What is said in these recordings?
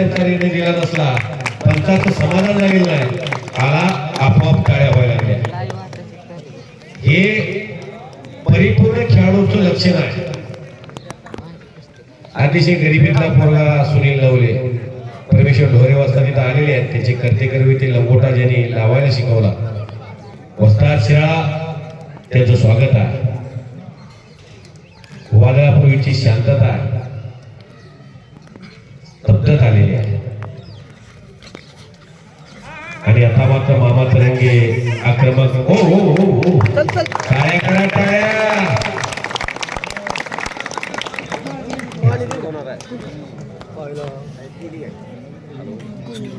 निर्णय दिला नसला पंचाचं समाधान लागेल नाही. आला आपोआप टाळ्या व्हायला लागल्या. हे परिपूर्ण खेळाडूचं लक्षण आहे अतिशय गरिबीतला पोरगा सुनील लवले. परमेश्वर ढोरे वाजता तिथं आलेले आहेत. त्याचे कर्ते करवे ते लंगोटा ज्यांनी लावायला शिकवला. वस्ताद शिळा त्याचं स्वागत आहे. वादळापूर्वीची शांतता आहे. स्तब्धत आलेली आहे. आणि आता मात्र मामा तरंगे आक्रमक हो हो हो हो टाळ्या करा टाळ्या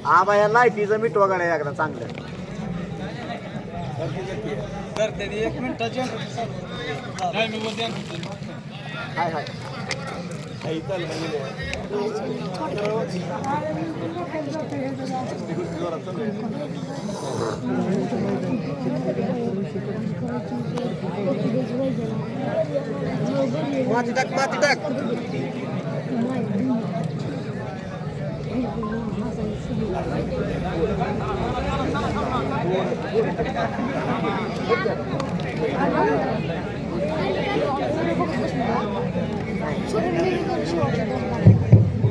आबा या लाईटीचं मीठ वगैरे एकदा चांगलं. हाय हाय. माती टाक माती टाक थोडं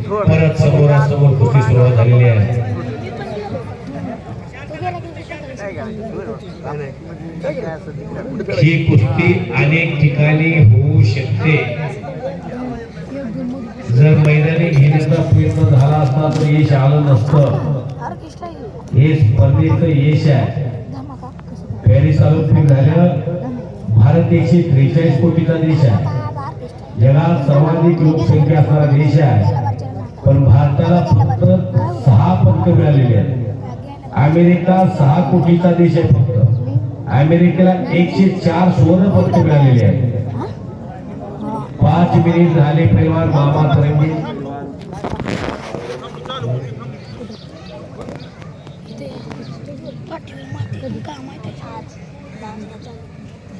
परत समोरासमोर कुस्ती सुरुवात झालेली आहे. ही कुस्ती अनेक ठिकाणी होऊ शकते. जर मैदानी घेण्याचा प्रयत्न झाला असता तर यश आलं नसतं. हे स्पर्धेचं यश आहे. पॅरिस ऑलिम्पिक झालं भारत एकशे त्रेचाळीस कोटीचा देश आहे. जगात सर्वाधिक लोकसंख्या असणारा देश आहे. पण भारताला फक्त सहा पदक मिळालेले आहेत. अमेरिका सहा कोटीचा देश आहे फक्त. अमेरिकेला एकशे चार सुवर्ण पदक मिळालेले आहेत. पाच मिनिट झाले परिवार मामा तरंगे.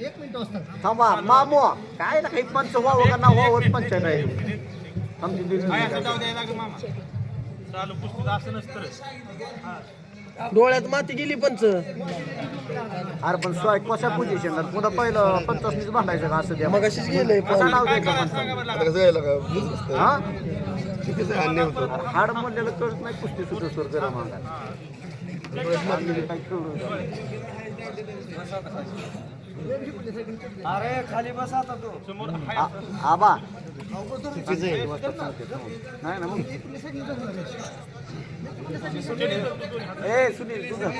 हो थांबा मामो काय ना काही पंच व्हावं का ना व्हावं पंच नाही. आमची दिली डोळ्यात माती गेली पंच. अरे पण सोय कशा पोझिशनला पुन्हा पहिलं पंचावन्नीच भांडायचं का असं द्या? मग अशीच गेलंय कसा नाव द्यायचं हा? हाड म्हणलेलं कळत नाही कुस्ती सुद्धा सुर करा मागा. आम्ही काही कळू? अरे खाली बस आता तो. आ- आबा. चुकीचं आहे. नाही ना मग. ए सुनील तुझं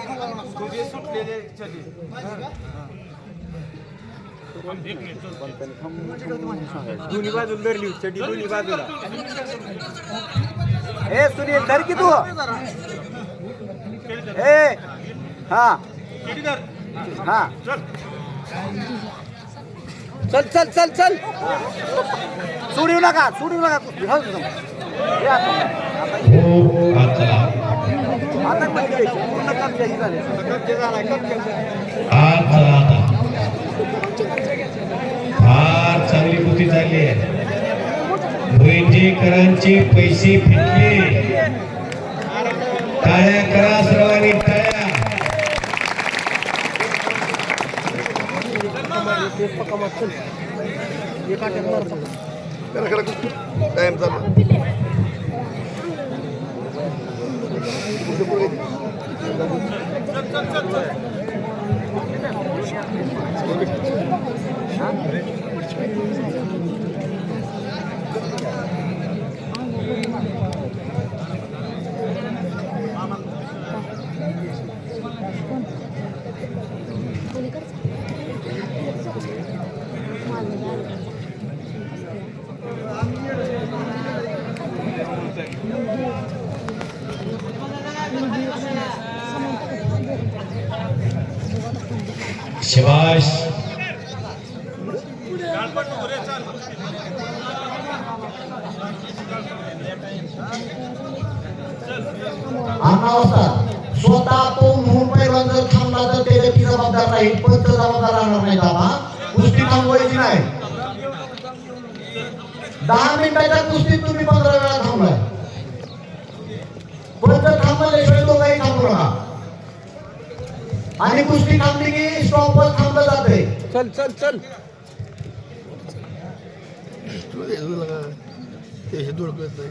दोन्ही बाजूला धरली चटी दोन्ही बाजूला. ए सुनील धर की तू. ए हा. हा. चल चल चल चल. सोडू नका सोडू नका आता फार चांगली कृती झाली आहे. पैसे फिटले. काय करा सर्वांनी टाळ्या टाइम चालू वाजता स्वतः तो म्हणून जर थांबला तर त्याच्या ती जबाबदार राहील पंच जबाबदार राहणार नाही दादा कुस्ती थांबवायची नाही. दहा मिनिटाच्या कुस्तीत तुम्ही पंधरा वेळा थांबलाय. पंच थांबल्याशिवाय दोघाही थांबू नका. आणि कुस्ती थांबली की स्टॉपवर थांबलं जाते चल चल चल. ते धुळकत नाही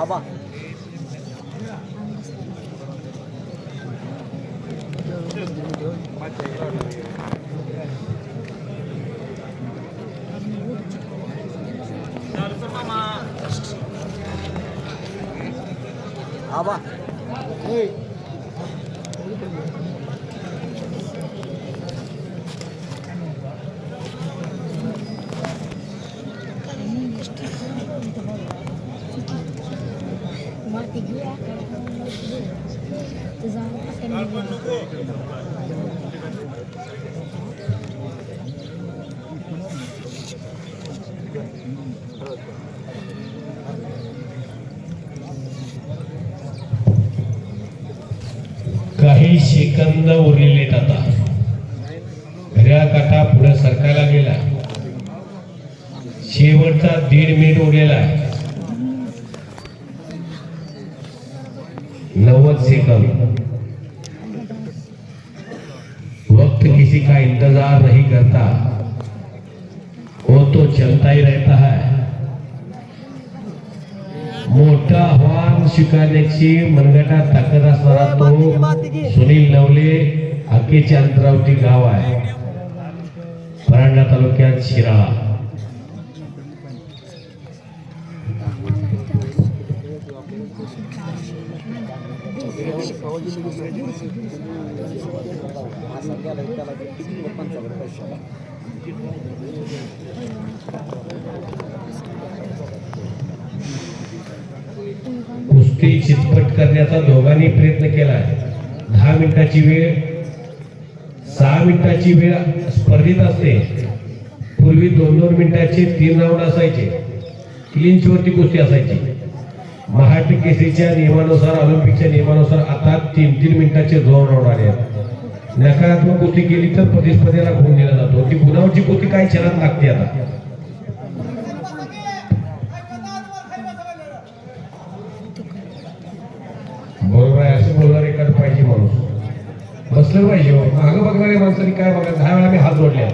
आबा आबा माती काही सेकंद उरलेले आता. घड्याळ काटा पुढे सरकायला गेला. शेवटचा दीड मिनिट उरलेला आहे. नव्वद सेकंड वक्त किसी का इंतजार नहीं करता। वो तो चलता ही रहता है। मोठा आव्हान स्वीकारण्याची मनगटा ताकद असणारा तो सुनील नवले आकेच्या अंतरावती गाव आहे. परांडा तालुक्यात शिराळा. कुस्ती चितपट करण्याचा दोघांनी प्रयत्न केलाय दहा मिनिटाची वेळ सहा मिनिटाची वेळ स्पर्धेत असते. पूर्वी दोन दोन मिनिटाचे तीन राऊंड असायचे. क्लिंच वरती कुस्ती असायची. महाराष्ट्र केसरीच्या नियमानुसार ऑलिम्पिकच्या नियमानुसार आता तीन तीन मिनिटाचे दोन राऊंड आले आहेत. नकारात्मक कुस्ती केली तर प्रतिस्पर्धेला गुण दिला जातो. ती गुणावरची कुस्ती काही क्षणात लागते आता? बरोबर आहे असं बोलणारे एखादं पाहिजे माणूस. बसलं पाहिजे हो. मागं बघणाऱ्या माणसाने काय बघा दहा वेळा मी हात जोडले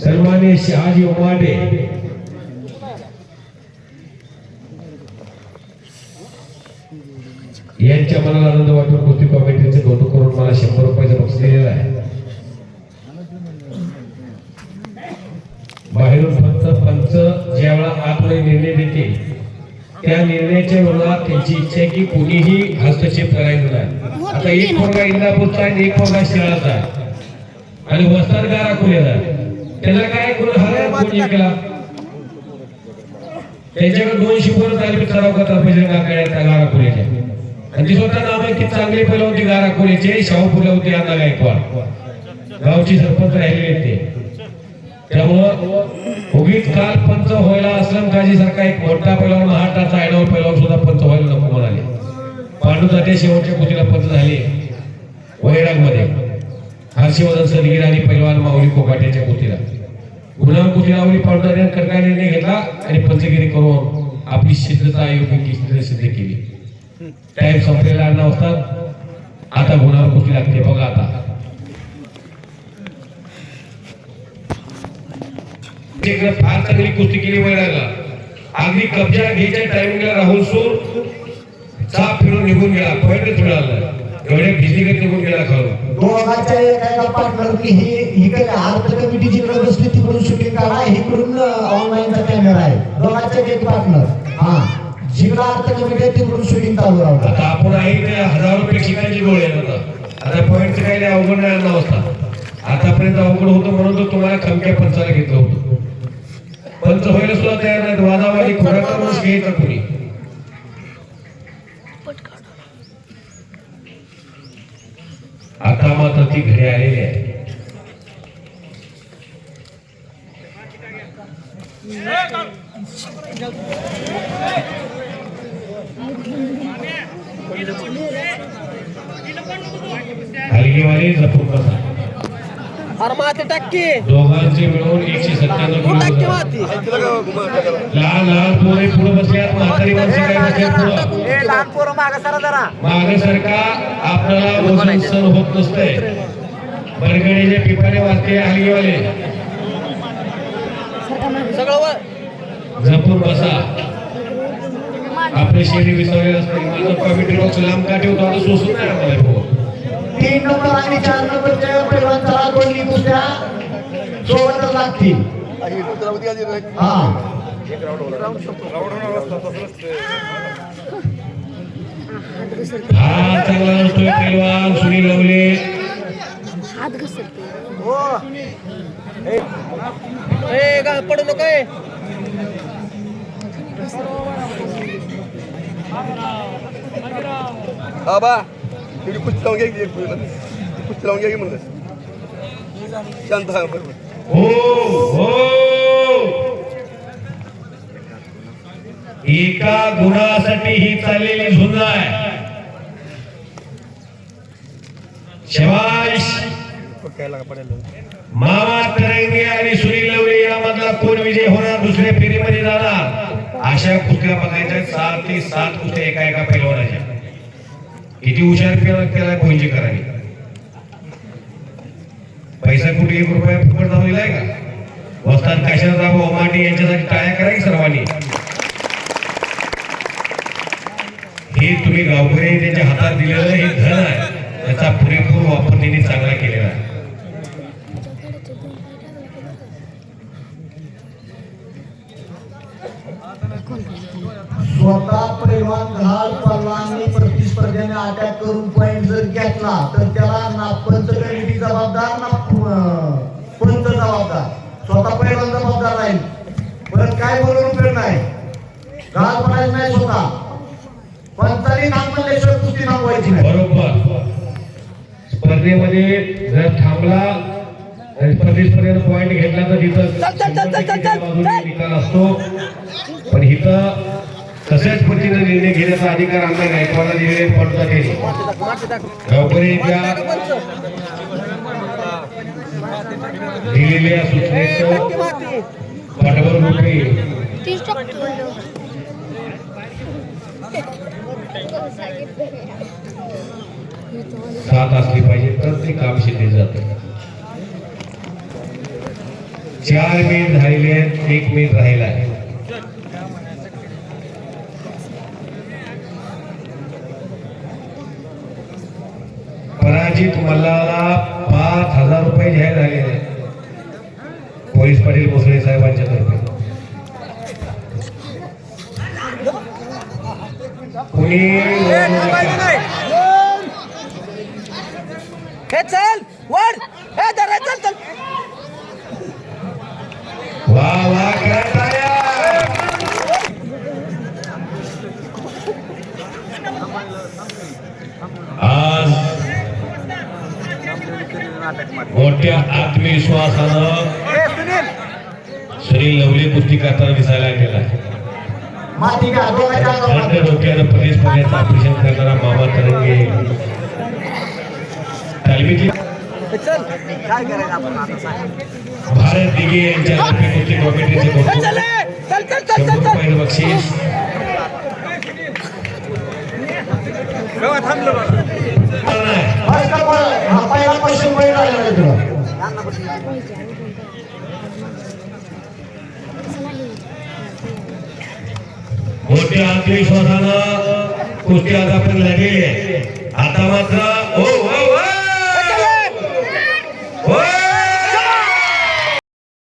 सन्मान्य शहाजी उमाटे त्यांच्या मनाला आनंद वाटून कुस्ती कमिटीचे कौतुक करून मला शंभर रुपयाचं बक्षीस दिलेलं आहे. बाहेरून फक्त पंच ज्यावेळा आतमध्ये निर्णय देते त्या निर्णयाच्या वेळेला त्यांची इच्छा आहे की कोणीही हस्तक्षेप करायचा नाही. आता एक पोरगा इंदापूरचा आहे आणि एक पोरगा शिराळाचा आहे. आणि वस्ताद गारा खुलेला त्याला काय करून हराय कोणी केला त्यांच्याकडे दोनशे पोरं तालमी सराव करतात बजरंग आखाड्यात त्या गारा खुल्याच्या आणि ती स्वतः नामांकित चांगले पहिला होती गारा शाहू फुलं होते अण्णा गायकवाड गावची सरपंच राहिलेले आहेत ते. त्यामुळं उगीच काल पंच व्हायला असलम काजी सारखा एक मोठा पैलवान महाराष्ट्राचा आयडावर पैलवान सुद्धा पंच व्हायला नको म्हणाले. पांडू पांडुताते शेवटच्या कुतीला पंच झाले. वैरागमध्ये हर्षवर्धन सदगीर आणि पैलवान माऊली कोकाट्याच्या कुतीला गुन्हा कुस्तीलावली पांडुताते कडका निर्णय घेतला आणि पंचगिरी करून आपली सिद्धता योग्य सिद्ध केली. टाईम संपलेला नव्हता आता गुणावर कुठली लागते. बघा आता. फार चांगली कुस्ती केली वैराला अगदी कब्जा घ्यायच्या टायमिंगला राहुल सूर चाप फिरून निघून गेला. पॉईंटच मिळाला एवढ्या भिजलीगत निघून गेला खाऊन दोघांच्या एका पार्टनर की ही इकडे आर्थ कमिटी जिकडे बसली तिकडून शूटिंग काढा इकडून ऑनलाईनचा कॅमेरा आहे. दोघांचे एक पार्टनर हा. जीवनार्थ आर्थ कमिटी शूटिंग चालू राहतं आता आपण आहे ते हजारो रुपये ठिकाणची गोळी आता. आता पॉईंट काही अवघड नाही आणला होता आतापर्यंत अवघड होतो म्हणून तो तुम्हाला खमक्या पंचाला घेतलं होतं. पंच व्हायला सुद्धा तयार नाहीत वादावादी खुराकावरच घ्यायचा कोणी. आता मात्र ती घरी आलेली आहे हलगीवाली जपून बसा. अरे माती टाकी दोघांचे मिळून एकशे सत्त्याण्णव टाकी किलो माती. लहान लहान पोरे पुढे बसल्यात म्हातारी माणसं काय बसल्यात पुढं? ए लहान पोरं माग सरा जरा. मागासारखा आपल्याला वजन सण होत नसतंय. बरगडीचे पिपाने वाजते हलगीवाले जपून बसा. आपले शरीर विसरलेलं असते माझं कॉमेंट्री बॉक्स लांब का ठेवतो? आता सोसून नाही आम्हाला भाऊ. तीन नंबर आणि चार नंबरच्या पैलवानचा दोन्ही कुस्त्या सोबतच लागतील. हा. हा चांगला नसतोय पैलवान सुनील लवले. हात घसरते हो. पडू नको ए बाबा एवढी कुस्ती लावून घ्या कुस्ती लावून घ्या म्हणलं. शांत हा बरोबर. हो, हो. एका गुणासाठी ही चाललेली झुंज आहे. शबाश मामा तरंगे आणि सुनील लवले यामधला कोण विजय होणार? दुसऱ्या फेरीमध्ये जाणार. अशा कुस्त्या बघायच्या सात ते सात कुस्त्या एका एका पैलवानाच्या? किती हुशार केला केला कोणची करावी? पैसा कुठे एक रुपया फुकट जाऊन दिलाय का? वस्ताद काशीनाथराव ओमाटे यांच्यासाठी टाळ्या करायची सर्वांनी? हे तुम्ही गावकरी त्यांच्या हातात दिलेलं हे धन आहे. त्याचा पुरेपूर वापर त्यांनी चांगला केलेला आहे स्वतः पैलवान घाल पल्लांनी प्रतिस्पर्ध्याने अटॅक करून पॉइंट जर घेतला तर त्याला ना पंच कमिटी जबाबदार ना पंच जबाबदार? स्वतः पैलवान जबाबदार राहील. परत काय बोलून उपयोग नाही. घाल पडायचं नाही स्वतः. पंचाने नाम म्हणल्याशिवाय कुस्ती थांबवायची नाही. बरोबर. स्पर्धेमध्ये जर थांबला स्पर्धेत पॉईंट घेतला तर तिथं. निकाल असतो. पण इथं तशाच पद्धतीने निर्णय घेण्याचा अधिकार आमदार गायकवाडला निर्णय पडता हे. माती दिलेल्या ए सूचनेचं पाठबळ साथ असली पाहिजे तर ते काम शिकले जाते. चार मिनिट झालेले आहेत एक मिनिट राहिला आहे. पराजित मल्लाला पाच हजार रुपये जाहीर झालेले पोलीस पाटील भोसले साहेबांच्या तर्फे. कुणी ए थांबायचं नाही हे चल वर हे धरा चल चल वा वा करा टाळ्या. आज मोठ्या आत्मविश्वासानं श्री लवली करताना दिसायला गेला. थंड डोक्यानं प्रदेश पडण्याचं ऑपरेशन करणारा मामा तरंगे. तालमीतील भारत दिघे यांच्या शंभर चल रुपये बक्षीस. रात्री स्वतःला कुस्ती आज आपण लढली आता मात्र ओ